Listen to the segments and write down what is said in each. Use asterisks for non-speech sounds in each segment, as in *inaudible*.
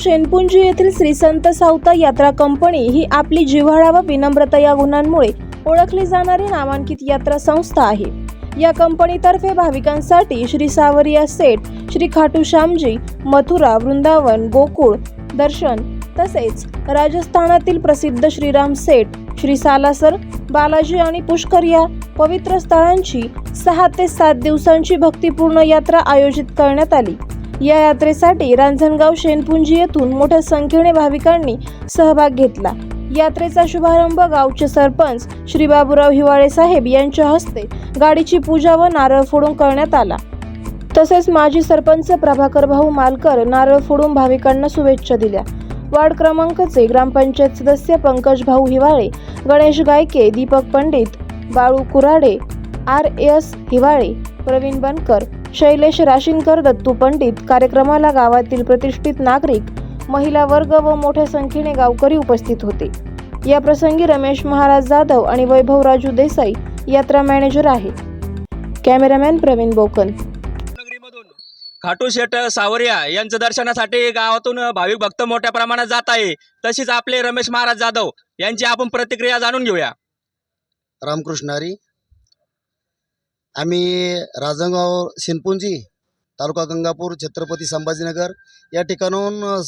शेनपुंजी येथील श्री संत सावता यात्रा कंपनी ही आपली जिव्हाळा व विनम्रता या गुणांमुळे ओळखली जाणारी नामांकित यात्रा संस्था आहे. या कंपनीतर्फे भाविकांसाठी श्री सावरिया सेठ श्री खाटू श्यामजी मथुरा वृंदावन गोकुळ दर्शन तसेच राजस्थानातील प्रसिद्ध श्रीराम सेठ श्री सालासर बालाजी आणि पुष्कर या पवित्र स्थळांची सहा ते सात दिवसांची भक्तिपूर्ण यात्रा आयोजित करण्यात आली. या यात्रेसाठी रांजणगाव शेनपुंजी येथून मोठ्या संख्येने भाविकांनी सहभाग घेतला. यात्रेचा शुभारंभ गावचे सरपंच श्री बाबूराव हिवाळे साहेब यांच्या हस्ते गाडीची पूजा व नारळ फोडून करण्यात आला. तसेच माजी सरपंच प्रभाकर भाऊ मालकर नारळ फोडून भाविकांना शुभेच्छा दिल्या. वार्ड क्रमांकचे ग्रामपंचायत सदस्य पंकज भाऊ हिवाळे गणेश गायके दीपक पंडित बाळू कुराडे आर एस हिवाळे प्रवीण बनकर शैलेश राशीनकर दत्तू पंडित कार्यक्रमाला गावातील प्रतिष्ठित नागरिक महिला वर्ग व मोठ्या संख्येने गावकरी उपस्थित होते. या प्रसंगी रमेश महाराज जाधव आणि वैभव राजू देसाई यात्रा मॅनेजर आहे कॅमेरामॅन प्रवीण बोकन. नगरीमधून खाटू शेठ सावरिया यांचं दर्शनासाठी गावातून भाविक भक्त मोठ्या प्रमाणात जात आहे. तशीच आपले रमेश महाराज जाधव यांची आपण प्रतिक्रिया जाणून घेऊया. रामकृष्ण हरी आम्ही राजनगाव शिनपुंजी तालुका गंगापूर छत्रपती संभाजीनगर या ठिकाणाहून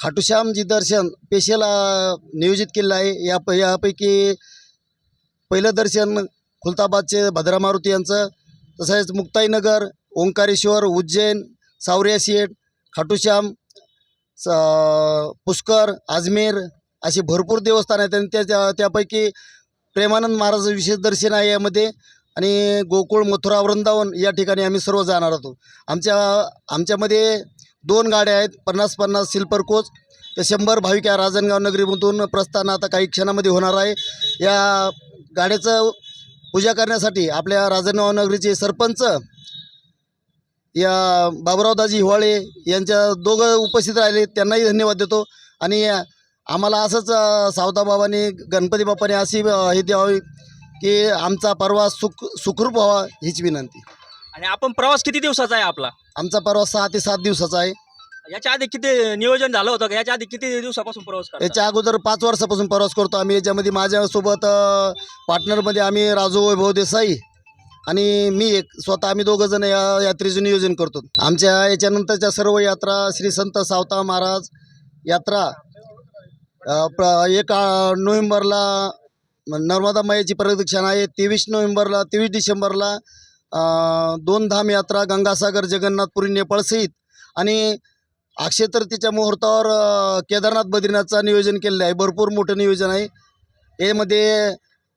खाटूश्यामजी दर्शन स्पेशल नियोजित केलेलं आहे. या प यापैकी पहिलं दर्शन खुलताबादचे भद्रा मारुती यांचं तसेच मुक्ताईनगर ओंकारेश्वर उज्जैन सावरिया शेठ खाटूश्याम स पुष्कर अजमेर अशी भरपूर देवस्थान आहेत. आणि त्या त्यापैकी प्रेमानंद महाराज विशेष दर्शन आहे यामध्ये. आणि गोकुळ मथुरा वृंदावन या ठिकाणी आम्ही सर्व जाणार आहोत आमच्या आमच्यामध्ये दोन गाड्या आहेत पन्नास पन्नास सिल्पर कोच तर शंभर भाविक या राजनगाव नगरीमधून प्रस्थान आता काही क्षणामध्ये होणार आहे. या गाड्याचं पूजा करण्यासाठी आपल्या राजनगाव नगरीचे सरपंच या बाबुरावदाजी हिवाळे यांच्या दोघं उपस्थित राहिले त्यांनाही धन्यवाद देतो. आणि आम्हाला असंच अ, सावताबाबांनी गणपती बाप्पाने अशी हे द्यावी. की आमचा परवा सुख सुखरूप व्हावा हीच विनंती. आणि आपण प्रवास किती दिवसाचा आहे आपला? आमचा परवा सहा ते सात दिवसाचा आहे. याच्या आधी किती नियोजन झालं होतं? का याच्या आधी किती दिवसापासून प्रवास करता? याच्या अगोदर पाच वर्षापासून प्रवास करतो आम्ही. याच्यामध्ये माझ्यासोबत अ, पार्टनरमध्ये आम्ही राजू वैभव देसाई आणि मी एक. स्वतः आम्ही दोघं जण या यात्रेचं नियोजन करतो. आमच्या याच्यानंतरच्या सर्व यात्रा श्री संत सावता महाराज यात्रा अ, प्र- एक अ, नोव्हेंबरला नर्मदा मयाची प्रदक्षिणा आहे. तेवीस नोव्हेंबरला तेवीस डिसेंबरला दोन धाम यात्रा गंगासागर जगन्नाथपुरी नेपाळसहित आणि अक्षय मुहूर्तावर केदारनाथ बद्रीनाथचं नियोजन केलेलं आहे. भरपूर मोठं नियोजन आहे. यामध्ये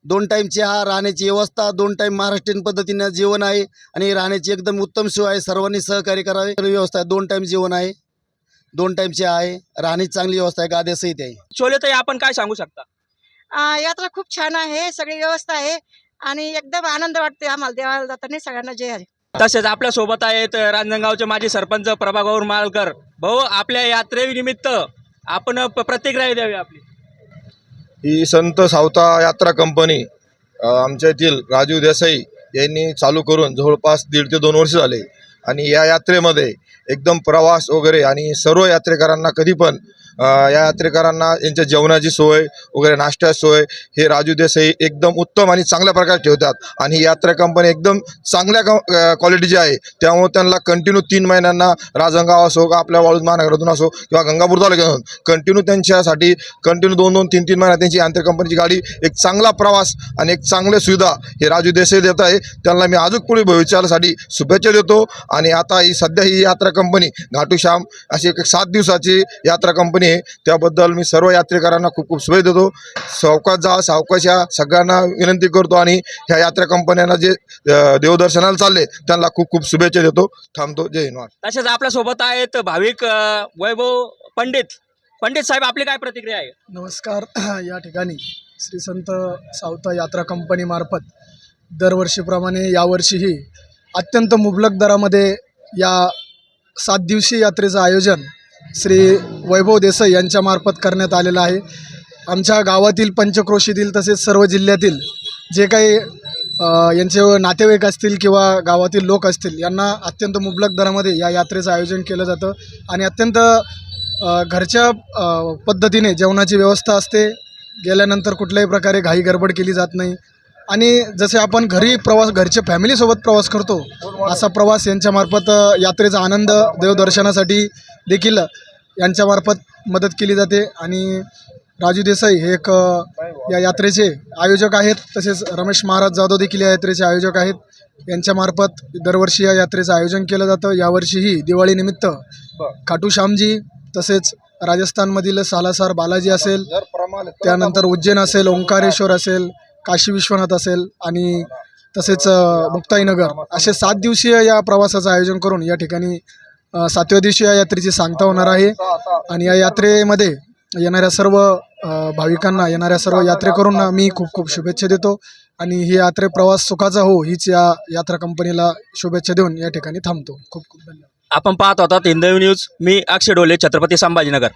दोन टाईम चहा राहण्याची व्यवस्था दोन टाईम महाराष्ट्रीयन पद्धतीनं जेवण आहे आणि राहण्याची एकदम उत्तम सोय आहे. सर्वांनी सहकार्य करावे. व्यवस्था आहे. दोन टाईम जेवण आहे. दोन टाईम चहा आहे. राहण्याची चांगली व्यवस्था आहे. गाद्यासहित आहे. शोले ताई आपण काय सांगू शकता? यात्रा खूप छान आहे सगळी व्यवस्था आहे आणि एकदम आनंद वाटते आम्हाला देवाला जाताना सगळ्यांना जय हरी. तसेच आपल्यासोबत आहेत रांजणगावचे माजी सरपंच प्रभागौर मालकर भाऊ आपल्या यात्रेनिमित्त आपण प्रतिक्रिया द्यावी आपली. ही संत सावता यात्रा कंपनी आमच्या येथील राजीव देसाई यांनी चालू करून जवळपास दीड ते दोन वर्ष झाले. आणि या यात्रेमध्ये एकदम प्रवास वगैरे आणि सर्व यात्रेकरांना कधी पण या यात्रेकरांना यांच्या जेवणाची सोय वगैरे नाश्त्याची सोय हे राजू देसाई एकदम उत्तम आणि चांगल्या प्रकारे ठेवतात. आणि ही यात्रा कंपनी एकदम चांगल्या क्वालिटीची आहे. त्यामुळे त्यांना कंटिन्यू तीन महिन्यांना राजंगाव असो का आपल्या वाळूज महानगरातून असो किंवा गंगापूर तालुक्यातून कंटिन्यू त्यांच्यासाठी कंटिन्यू दोन दोन तीन तीन महिन्यात त्यांची आंतर कंपनीची गाडी एक चांगला प्रवास आणि एक चांगल्या सुविधा हे राजू देसाई देत आहे. त्यांना मी अजून पुढे भविष्यासाठी शुभेच्छा देतो. आणि आता ही सध्या ही यात्रा कंपनी घाटू श्याम अशी एक सात दिवसाची यात्रा कंपनी आहे. त्याबद्दल मी सर्व यात्रेकरांना खूप खूप शुभेच्छा देतो. सावकाश जा सावकाश या. सगळ्यांना विनंती करतो आणि ह्या यात्रा कंपन्यांना जे देवदर्शनाला चालले त्यांना खूप खूप शुभेच्छा देतो. थांबतो. जय हिंद. तसेच आपल्यासोबत आहेत भाविक वैभव पंडित. पंडित साहेब आपली काय प्रतिक्रिया आहे? नमस्कार. *clears throat* या ठिकाणी श्री संत सावता यात्रा कंपनीमार्फत दरवर्षीप्रमाणे यावर्षीही अत्यंत मुबलक दरामध्ये या सात दिवसीय यात्रेचं आयोजन श्री वैभव देसाई यांच्यामार्फत करण्यात आलेला आहे. आमच्या गावातील पंचक्रोशीतील तसेच सर्व जिल्ह्यातील जे काही यांचे नातेवाईक असतील किंवा गावातील लोक असतील यांना अत्यंत मुबलक दरामध्ये या यात्रेचं आयोजन केलं जातं. आणि अत्यंत घरच्या पद्धतीने जेवणाची व्यवस्था असते. गेल्यानंतर कुठल्याही प्रकारे घाई गडबड केली जात नाही. आणि जसे आपण घरी प्रवास घरच्या फॅमिलीसोबत प्रवास करतो असा प्रवास यांच्यामार्फत यात्रेचा आनंद देवदर्शनासाठी देखील यांच्यामार्फत मदत केली जाते. आणि राजू देसाई हे एक या यात्रेचे आयोजक आहेत. तसेच रमेश महाराज जाधव देखील या यात्रेचे आयोजक आहेत. यांच्यामार्फत दरवर्षी या यात्रेचं आयोजन केलं जातं. यावर्षीही दिवाळीनिमित्त खाटू श्यामजी तसेच राजस्थानमधील सालासार बालाजी असेल त्यानंतर उज्जैन असेल ओंकारेश्वर असेल काशी विश्वनाथ असेल आणि तसेच मुक्ताईनगर असे सात दिवसीय या प्रवासाचं आयोजन करून या ठिकाणी सातव्या दिवशी या यात्रेची सांगता होणार आहे. आणि या यात्रेमध्ये येणाऱ्या सर्व भाविकांना येणाऱ्या सर्व यात्रेकरूंना मी खूप खूप शुभेच्छा देतो. आणि ही यात्रे प्रवास सुखाचा हो हीच या यात्रा कंपनीला शुभेच्छा देऊन या ठिकाणी थांबतो. खूप खूप धन्यवाद. आपण पाहत होतात इंदवी न्यूज. मी अक्षय डोले छत्रपती संभाजीनगर.